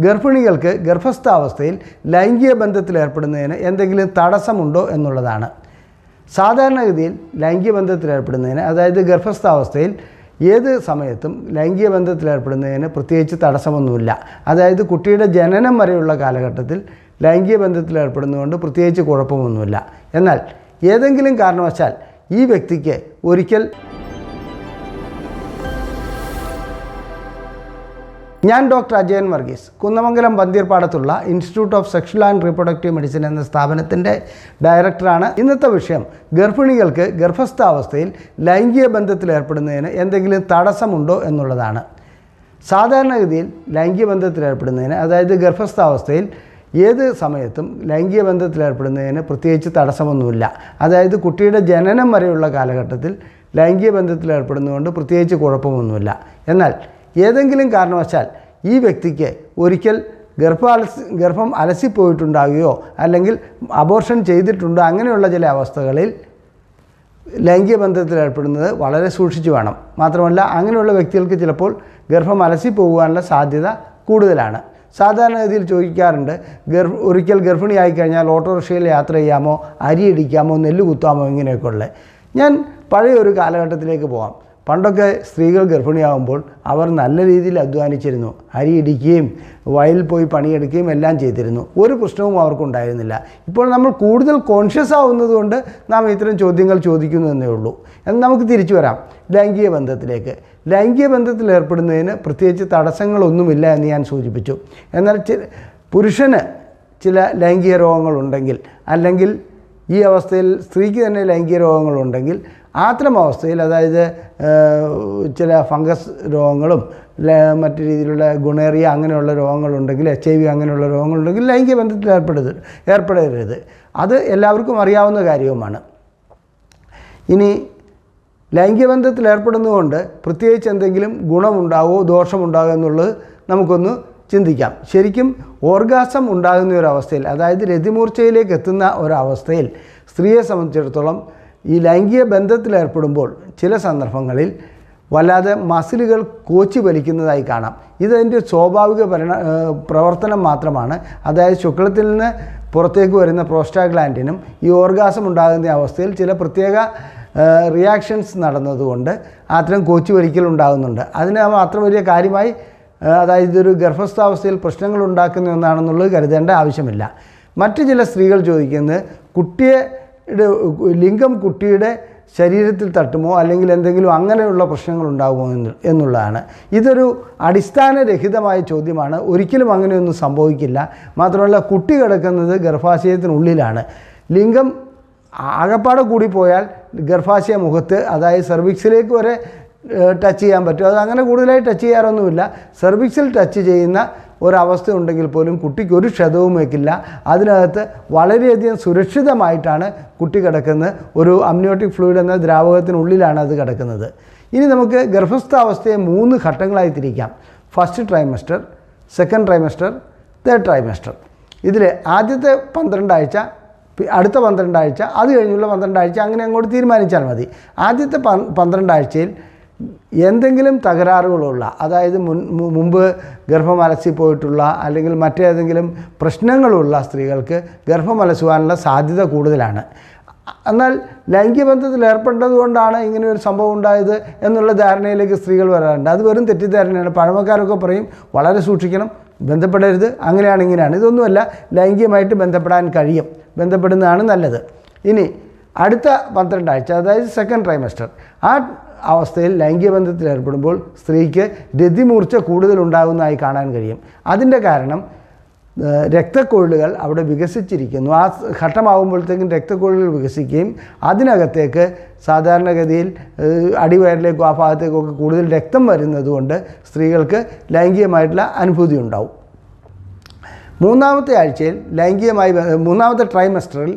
ഗർഭിണികൾക്ക് ഗർഭസ്ഥാവസ്ഥയിൽ ലൈംഗിക ബന്ധത്തിൽ ഏർപ്പെടുന്നതിന് എന്തെങ്കിലും തടസ്സമുണ്ടോ എന്നുള്ളതാണ്. സാധാരണഗതിയിൽ ലൈംഗിക ബന്ധത്തിൽ ഏർപ്പെടുന്നതിന് അതായത് ഗർഭസ്ഥാവസ്ഥയിൽ ഏത് സമയത്തും ലൈംഗിക ബന്ധത്തിൽ ഏർപ്പെടുന്നതിന് പ്രത്യേകിച്ച് തടസ്സമൊന്നുമില്ല. അതായത് കുട്ടിയുടെ ജനനം വരെയുള്ള കാലഘട്ടത്തിൽ ലൈംഗിക ബന്ധത്തിൽ ഏർപ്പെടുന്നതുകൊണ്ട് പ്രത്യേകിച്ച് കുഴപ്പമൊന്നുമില്ല. എന്നാൽ ഏതെങ്കിലും കാരണവശാൽ ഈ വ്യക്തിക്ക് ഒരിക്കൽ ഞാൻ doctor Ajayan Varghese. Kunnamangalam ബന്തിർപ്പാടത്തുള്ള institute of sexual and reproductive medicine എന്ന സ്ഥാപനത്തിന്റെ ഡയറക്ടറാണ് ഇന്നത്തെ വിഷയം. ഗർഭിണികൾക്ക് ഗർഭസ്ഥാവസ്ഥയിൽ ലൈംഗിക ബന്ധത്തിൽ ഏർപ്പെടുന്നതിന് എന്തെങ്കിലും തടസ്സമുണ്ടോ എന്നുള്ളതാണ്. സാധാരണഗതിയിൽ ലൈംഗിക ബന്ധത്തിൽ ഏർപ്പെടുന്നതിന് അതായത് ഗർഭസ്ഥാവസ്ഥയിൽ ഏത് സമയത്തും ലൈംഗിക ബന്ധത്തിൽ ഏർപ്പെടുന്നതിന് പ്രത്യേകിച്ച് തടസ്സമൊന്നുമില്ല. അതായത് കുട്ടിയുടെ ജനനം വരെയുള്ള കാലഘട്ടത്തിൽ ലൈംഗിക ബന്ധത്തിൽ ഏർപ്പെടുന്നതുകൊണ്ട് പ്രത്യേകിച്ച് കുഴപ്പമൊന്നുമില്ല. എന്നാൽ ഏതെങ്കിലും കാരണവശാൽ ഈ വ്യക്തിക്ക് ഒരിക്കൽ ഗർഭാലസി ഗർഭം അലസിപ്പോയിട്ടുണ്ടാകുകയോ അല്ലെങ്കിൽ അബോർഷൻ ചെയ്തിട്ടുണ്ടോ അങ്ങനെയുള്ള ചില അവസ്ഥകളിൽ ലൈംഗിക ബന്ധത്തിൽ ഏർപ്പെടുന്നത് വളരെ സൂക്ഷിച്ചു വേണം. മാത്രമല്ല അങ്ങനെയുള്ള വ്യക്തികൾക്ക് ചിലപ്പോൾ ഗർഭം അലസി പോകുവാനുള്ള സാധ്യത കൂടുതലാണ്. സാധാരണഗതിയിൽ ചോദിക്കാറുണ്ട് ഗർഭ ഒരിക്കൽ ഗർഭിണിയായി കഴിഞ്ഞാൽ ഓട്ടോറിക്ഷയിൽ യാത്ര ചെയ്യാമോ അരി ഇടിക്കാമോ നെല്ല് കുത്താമോ ഇങ്ങനെയൊക്കെ ഉള്ളത് ഞാൻ പഴയ ഒരു കാലഘട്ടത്തിലേക്ക് പോകാം പണ്ടൊക്കെ സ്ത്രീകൾ ഗർഭിണിയാകുമ്പോൾ അവർ നല്ല രീതിയിൽ അധ്വാനിച്ചിരുന്നു. അരി ഇടിക്കുകയും വയലിൽ പോയി പണിയെടുക്കുകയും എല്ലാം ചെയ്തിരുന്നു. ഒരു പ്രശ്നവും അവർക്കുണ്ടായിരുന്നില്ല ഇപ്പോൾ നമ്മൾ കൂടുതൽ കോൺഷ്യസ് ആവുന്നതുകൊണ്ട് നാം ഇത്തരം ചോദ്യങ്ങൾ ചോദിക്കുന്നു എന്നേ ഉള്ളൂ. എന്ന് നമുക്ക് തിരിച്ചു വരാം. ലൈംഗിക ബന്ധത്തിലേക്ക്. ലൈംഗിക ബന്ധത്തിൽ ഏർപ്പെടുന്നതിന് പ്രത്യേകിച്ച് തടസ്സങ്ങളൊന്നുമില്ല എന്ന് ഞാൻ സൂചിപ്പിച്ചു. എന്നാൽ പുരുഷന് ചില ലൈംഗിക രോഗങ്ങളുണ്ടെങ്കിൽ അല്ലെങ്കിൽ ഈ അവസ്ഥയിൽ സ്ത്രീക്ക് തന്നെ ലൈംഗിക രോഗങ്ങളുണ്ടെങ്കിൽ അത്തരം അവസ്ഥയിൽ അതായത് ചില ഫംഗസ് രോഗങ്ങളും മറ്റു രീതിയിലുള്ള ഗുണേറിയ അങ്ങനെയുള്ള രോഗങ്ങളുണ്ടെങ്കിൽ എച്ച് ഐ വി അങ്ങനെയുള്ള രോഗങ്ങളുണ്ടെങ്കിൽ ലൈംഗിക ബന്ധത്തിൽ ഏർപ്പെടരുത് ഏർപ്പെടരുത്. അത് എല്ലാവർക്കും അറിയാവുന്ന കാര്യവുമാണ്. ഇനി ലൈംഗിക ബന്ധത്തിൽ ഏർപ്പെടുന്നതുകൊണ്ട് പ്രത്യേകിച്ച് എന്തെങ്കിലും ഗുണമുണ്ടാവോ ദോഷമുണ്ടാവോ എന്നുള്ളത് നമുക്കൊന്ന് ചിന്തിക്കാം. ശരിക്കും ഓർഗാസം ഉണ്ടാകുന്ന ഒരു അവസ്ഥയിൽ അതായത് രതിമൂർച്ചയിലേക്ക് എത്തുന്ന ഒരവസ്ഥയിൽ സ്ത്രീയെ സംബന്ധിച്ചിടത്തോളം ഈ ലൈംഗിക ബന്ധത്തിലേർപ്പെടുമ്പോൾ ചില സന്ദർഭങ്ങളിൽ വല്ലാതെ മസിലുകൾ കോച്ചി വലിക്കുന്നതായി കാണാം. ഇതതിന്റെ സ്വാഭാവിക പരിണ പ്രവർത്തനം മാത്രമാണ്. അതായത് ശുക്ലത്തിൽ നിന്ന് പുറത്തേക്ക് വരുന്ന പ്രോസ്റ്റാഗ്ലാൻഡിനും ഈ ഓർഗാസം ഉണ്ടാകുന്ന അവസ്ഥയിൽ ചില പ്രത്യേക റിയാക്ഷൻസ് നടന്നതുകൊണ്ട് അത്തരം കോച്ചി വലിക്കൽ ഉണ്ടാകുന്നുണ്ട്. അതിന് മാത്രം വലിയ കാര്യമായി അതായത് ഇതൊരു ഗർഭസ്ഥാവസ്ഥയിൽ പ്രശ്നങ്ങൾ ഉണ്ടാക്കുന്ന ഒന്നാണെന്നുള്ളത് കരുതേണ്ട ആവശ്യമില്ല. മറ്റു ചില സ്ത്രീകൾ ചോദിക്കുന്നത് കുട്ടിയെ ലിംഗം കുട്ടിയുടെ ശരീരത്തിൽ തട്ടുമോ അല്ലെങ്കിൽ എന്തെങ്കിലും അങ്ങനെയുള്ള പ്രശ്നങ്ങൾ ഉണ്ടാകുമോ എന്ന് എന്നുള്ളതാണ്. ഇതൊരു അടിസ്ഥാനരഹിതമായ ചോദ്യമാണ്. ഒരിക്കലും അങ്ങനെയൊന്നും സംഭവിക്കില്ല. മാത്രമല്ല കുട്ടി കിടക്കുന്നത് ഗർഭാശയത്തിനുള്ളിലാണ്. ലിംഗം ആകപ്പാടെ കൂടിപ്പോയാൽ ഗർഭാശയ മുഖത്ത് അതായത് സെർവിക്സിലേക്ക് വരെ ടച്ച് ചെയ്യാൻ പറ്റും. അത് അങ്ങനെ കൂടുതലായി ടച്ച് ചെയ്യാറൊന്നുമില്ല. സെർവിക്സിൽ ടച്ച് ചെയ്യുന്ന ഒരവസ്ഥ ഉണ്ടെങ്കിൽ പോലും കുട്ടിക്ക് ഒരു ക്ഷതവും വയ്ക്കില്ല അതിനകത്ത് വളരെയധികം സുരക്ഷിതമായിട്ടാണ് കുട്ടി കിടക്കുന്നത്. ഒരു അമ്നിയോട്ടിക് ഫ്ലൂയിഡ് എന്ന ദ്രാവകത്തിനുള്ളിലാണ് അത് കിടക്കുന്നത്. ഇനി നമുക്ക് ഗർഭസ്ഥാവസ്ഥയെ മൂന്ന് ഘട്ടങ്ങളായി തിരിക്കാം. First trimester second trimester third trimester. ഇതിൽ ആദ്യത്തെ പന്ത്രണ്ടാഴ്ച അടുത്ത പന്ത്രണ്ടാഴ്ച അത് കഴിഞ്ഞുള്ള പന്ത്രണ്ടാഴ്ച അങ്ങനെ അങ്ങോട്ട് തീരുമാനിച്ചാൽ മതി. ആദ്യത്തെ പന്ത്രണ്ടാഴ്ചയിൽ എന്തെങ്കിലും തകരാറുകളുള്ള അതായത് മുൻ മുമ്പ് ഗർഭം അലസിപ്പോയിട്ടുള്ള അല്ലെങ്കിൽ മറ്റേതെങ്കിലും പ്രശ്നങ്ങളുള്ള സ്ത്രീകൾക്ക് ഗർഭം അലസുവാനുള്ള സാധ്യത കൂടുതലാണ്. എന്നാൽ ലൈംഗികബന്ധത്തിൽ ഏർപ്പെട്ടതുകൊണ്ടാണ് ഇങ്ങനെ ഒരു സംഭവം ഉണ്ടായത് എന്നുള്ള ധാരണയിലേക്ക് സ്ത്രീകൾ വരാറുണ്ട്. അത് വെറും തെറ്റിദ്ധാരണയാണ്. പഴമക്കാരൊക്കെ പറയും വളരെ സൂക്ഷിക്കണം ബന്ധപ്പെടരുത് അങ്ങനെയാണ് ഇങ്ങനെയാണ്. ഇതൊന്നുമല്ല ലൈംഗികമായിട്ട് ബന്ധപ്പെടാൻ കഴിയും ബന്ധപ്പെടുന്നതാണ് നല്ലത്. ഇനി അടുത്ത പന്ത്രണ്ടാഴ്ച അതായത് സെക്കൻഡ് ട്രൈമസ്റ്റർ ആ അവസ്ഥയിൽ ലൈംഗിക ബന്ധത്തിൽ ഏർപ്പെടുമ്പോൾ സ്ത്രീക്ക് രതിമൂർച്ച കൂടുതൽ ഉണ്ടാകുന്നതായി കാണാൻ കഴിയും. അതിന്റെ കാരണം രക്തക്കൊഴിലുകൾ അവിടെ വികസിച്ചിരിക്കുന്നു. ആ ഘട്ടമാകുമ്പോഴത്തേക്കും രക്തക്കൊഴലുകൾ വികസിക്കുകയും അതിനകത്തേക്ക് സാധാരണഗതിയിൽ അടിവയറിലേക്കോ ആ ഭാഗത്തേക്കോ ഒക്കെ കൂടുതൽ രക്തം വരുന്നതുകൊണ്ട് സ്ത്രീകൾക്ക് ലൈംഗികമായിട്ടുള്ള അനുഭൂതി ഉണ്ടാവും. മൂന്നാമത്തെ ആഴ്ചയിൽ ലൈംഗികമായി മൂന്നാമത്തെ ട്രൈമസ്റ്ററിൽ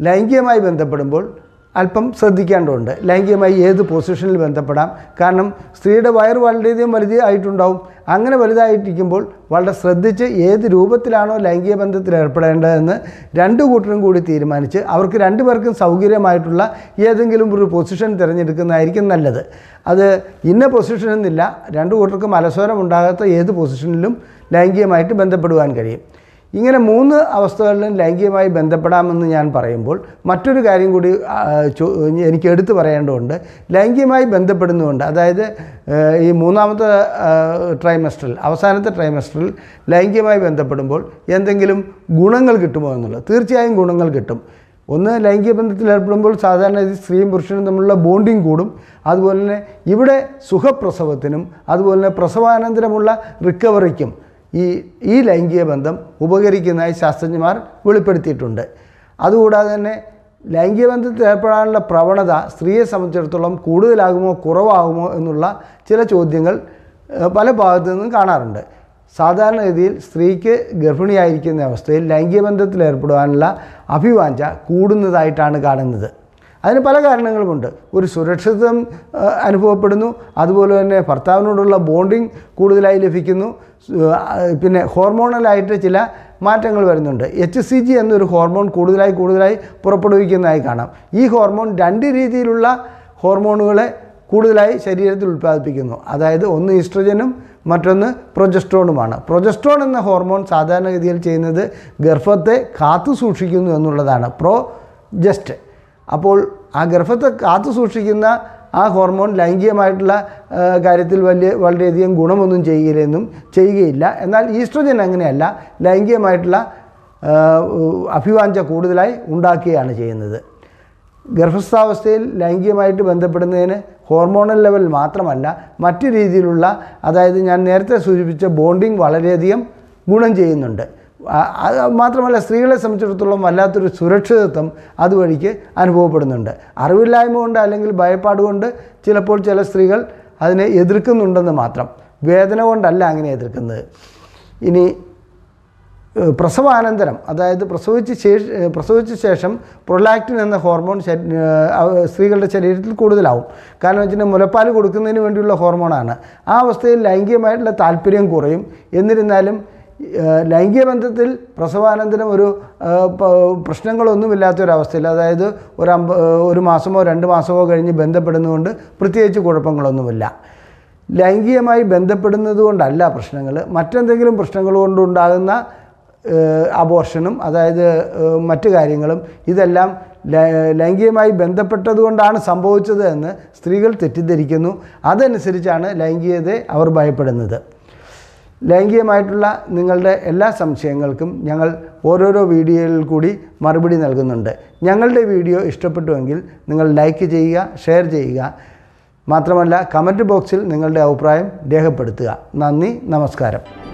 ലൈംഗികമായി ബന്ധപ്പെടുമ്പോൾ അല്പം ശ്രദ്ധിക്കേണ്ടതുണ്ട്. ലൈംഗികമായി ഏത് പൊസിഷനിൽ ബന്ധപ്പെടാം. കാരണം സ്ത്രീയുടെ വയർ വളരെയധികം വലുതായിട്ടുണ്ടാവും. അങ്ങനെ വലുതായിട്ടിരിക്കുമ്പോൾ വളരെ ശ്രദ്ധിച്ച് ഏത് രൂപത്തിലാണോ ലൈംഗിക ബന്ധത്തിൽ ഏർപ്പെടേണ്ടതെന്ന് രണ്ടു കൂട്ടരും കൂടി തീരുമാനിച്ച് അവർക്ക് രണ്ടു പേർക്കും സൗകര്യമായിട്ടുള്ള ഏതെങ്കിലും ഒരു പൊസിഷൻ തിരഞ്ഞെടുക്കുന്നതായിരിക്കും നല്ലത്. അത് ഇന്ന പൊസിഷൻ എന്നില്ല രണ്ടു കൂട്ടർക്കും അലസ്വരം ഉണ്ടാകാത്ത ഏത് പൊസിഷനിലും ലൈംഗികമായിട്ട് ബന്ധപ്പെടുവാൻ കഴിയും. ഇങ്ങനെ മൂന്ന് അവസ്ഥകളിലും ലൈംഗികമായി ബന്ധപ്പെടാമെന്ന് ഞാൻ പറയുമ്പോൾ മറ്റൊരു കാര്യം കൂടി എനിക്ക് എടുത്തു പറയേണ്ടതുണ്ട്. ലൈംഗികമായി ബന്ധപ്പെടുന്നുണ്ട് അതായത് ഈ മൂന്നാമത്തെ ട്രൈമസ്റ്ററിൽ അവസാനത്തെ ട്രൈമസ്റ്ററിൽ ലൈംഗികമായി ബന്ധപ്പെടുമ്പോൾ എന്തെങ്കിലും ഗുണങ്ങൾ കിട്ടുമോ എന്നുള്ളത്. തീർച്ചയായും ഗുണങ്ങൾ കിട്ടും. ഒന്ന് ലൈംഗിക ബന്ധത്തിൽ ഏർപ്പെടുമ്പോൾ സാധാരണ സ്ത്രീയും പുരുഷനും തമ്മിലുള്ള ബോണ്ടിങ് കൂടും. അതുപോലെ തന്നെ ഇവിടെ സുഖപ്രസവത്തിനും അതുപോലെ തന്നെ പ്രസവാനന്തരമുള്ള റിക്കവറിക്കും ഈ ഈ ലൈംഗിക ബന്ധം ഉപകരിക്കുന്നതായി ശാസ്ത്രജ്ഞന്മാർ വെളിപ്പെടുത്തിയിട്ടുണ്ട്. അതുകൂടാതെ തന്നെ ലൈംഗിക ബന്ധത്തിൽ ഏർപ്പെടാനുള്ള പ്രവണത സ്ത്രീയെ സംബന്ധിച്ചിടത്തോളം കൂടുതലാകുമോ കുറവാകുമോ എന്നുള്ള ചില ചോദ്യങ്ങൾ പല ഭാഗത്തു നിന്നും കാണാറുണ്ട്. സാധാരണഗതിയിൽ സ്ത്രീക്ക് ഗർഭിണിയായിരിക്കുന്ന അവസ്ഥയിൽ ലൈംഗിക ബന്ധത്തിൽ ഏർപ്പെടുവാനുള്ള അഭിവാഞ്ച കൂടുന്നതായിട്ടാണ് കാണുന്നത്. അതിന് പല കാരണങ്ങളുമുണ്ട്. ഒരു സുരക്ഷിതം അനുഭവപ്പെടുന്നു. അതുപോലെ തന്നെ ഭർത്താവിനോടുള്ള ബോണ്ടിങ് കൂടുതലായി ലഭിക്കുന്നു. പിന്നെ ഹോർമോണലായിട്ട് ചില മാറ്റങ്ങൾ വരുന്നുണ്ട്. എച്ച് സി ജി എന്നൊരു ഹോർമോൺ കൂടുതലായി കൂടുതലായി പുറപ്പെടുവിക്കുന്നതായി കാണാം. ഈ ഹോർമോൺ രണ്ട് രീതിയിലുള്ള ഹോർമോണുകളെ കൂടുതലായി ശരീരത്തിൽ ഉൽപ്പാദിപ്പിക്കുന്നു. അതായത് ഒന്ന് ഈസ്ട്രജനും മറ്റൊന്ന് പ്രൊജസ്ട്രോണുമാണ്. പ്രൊജസ്ട്രോൺ എന്ന ഹോർമോൺ സാധാരണഗതിയിൽ ചെയ്യുന്നത് ഗർഭത്തെ കാത്തു സൂക്ഷിക്കുന്നു എന്നുള്ളതാണ്. പ്രോ ജസ്റ്റ് അപ്പോൾ ആ ഗർഭത്തെ കാത്തു സൂക്ഷിക്കുന്ന ആ ഹോർമോൺ ലൈംഗികമായിട്ടുള്ള കാര്യത്തിൽ വലിയ വളരെയധികം ഗുണമൊന്നും ചെയ്യുകയില്ലെന്നും ചെയ്യുകയില്ല. എന്നാൽ ഈസ്ട്രോജൻ അങ്ങനെയല്ല ലൈംഗികമായിട്ടുള്ള അഭിവാഞ്ച കൂടുതലായി ഉണ്ടാക്കുകയാണ് ചെയ്യുന്നത്. ഗർഭസ്ഥാവസ്ഥയിൽ ലൈംഗികമായിട്ട് ബന്ധപ്പെടുന്നതിന് ഹോർമോണൽ ലെവൽ മാത്രമല്ല മറ്റു രീതിയിലുള്ള അതായത് ഞാൻ നേരത്തെ സൂചിപ്പിച്ച ബോണ്ടിങ് വളരെയധികം ഗുണം ചെയ്യുന്നുണ്ട്. അത് മാത്രമല്ല സ്ത്രീകളെ സംബന്ധിച്ചിടത്തോളം വല്ലാത്തൊരു സുരക്ഷിതത്വം അതുവഴിക്ക് അനുഭവപ്പെടുന്നുണ്ട്. അറിവില്ലായ്മ കൊണ്ട് അല്ലെങ്കിൽ ഭയപ്പാട് കൊണ്ട് ചിലപ്പോൾ ചില സ്ത്രീകൾ അതിനെ എതിർക്കുന്നുണ്ടെന്ന് മാത്രം. വേദന കൊണ്ടല്ല അങ്ങനെ എതിർക്കുന്നത്. ഇനി പ്രസവാനന്തരം അതായത് പ്രസവിച്ച ശേഷ പ്രസവിച്ച ശേഷം പ്രൊലാക്റ്റിൻ എന്ന ഹോർമോൺ സ്ത്രീകളുടെ ശരീരത്തിൽ കൂടുതലാവും. കാരണം വെച്ചാൽ മുലപ്പാൽ കൊടുക്കുന്നതിന് വേണ്ടിയുള്ള ഹോർമോണാണ്. ആ അവസ്ഥയിൽ ലൈംഗികമായിട്ടുള്ള താല്പര്യം കുറയും. എന്നിരുന്നാലും ലൈംഗിക ബന്ധത്തിൽ പ്രസവാനന്തരം ഒരു പ്രശ്നങ്ങളൊന്നുമില്ലാത്തൊരവസ്ഥയിൽ അതായത് ഒരു അമ്പ ഒരു മാസമോ രണ്ട് മാസമോ കഴിഞ്ഞ് ബന്ധപ്പെടുന്നതുകൊണ്ട് പ്രത്യേകിച്ച് കുഴപ്പങ്ങളൊന്നുമില്ല. ലൈംഗികമായി ബന്ധപ്പെടുന്നത് കൊണ്ടല്ല പ്രശ്നങ്ങൾ. മറ്റെന്തെങ്കിലും പ്രശ്നങ്ങൾ കൊണ്ടുണ്ടാകുന്ന അബോർഷനും അതായത് മറ്റു കാര്യങ്ങളും ഇതെല്ലാം ലൈംഗികമായി ബന്ധപ്പെട്ടതുകൊണ്ടാണ് സംഭവിച്ചത് എന്ന് സ്ത്രീകൾ തെറ്റിദ്ധരിക്കുന്നു. അതനുസരിച്ചാണ് ലൈംഗികതയെ അവർ ഭയപ്പെടുന്നത്. ലൈംഗികമായിട്ടുള്ള നിങ്ങളുടെ എല്ലാ സംശയങ്ങൾക്കും ഞങ്ങൾ ഓരോരോ വീഡിയോയിൽ കൂടി മറുപടി നൽകുന്നുണ്ട്. ഞങ്ങളുടെ വീഡിയോ ഇഷ്ടപ്പെട്ടുവെങ്കിൽ നിങ്ങൾ ലൈക്ക് ചെയ്യുക ഷെയർ ചെയ്യുക. മാത്രമല്ല കമന്റ് ബോക്സിൽ നിങ്ങളുടെ അഭിപ്രായം രേഖപ്പെടുത്തുക. നന്ദി നമസ്കാരം.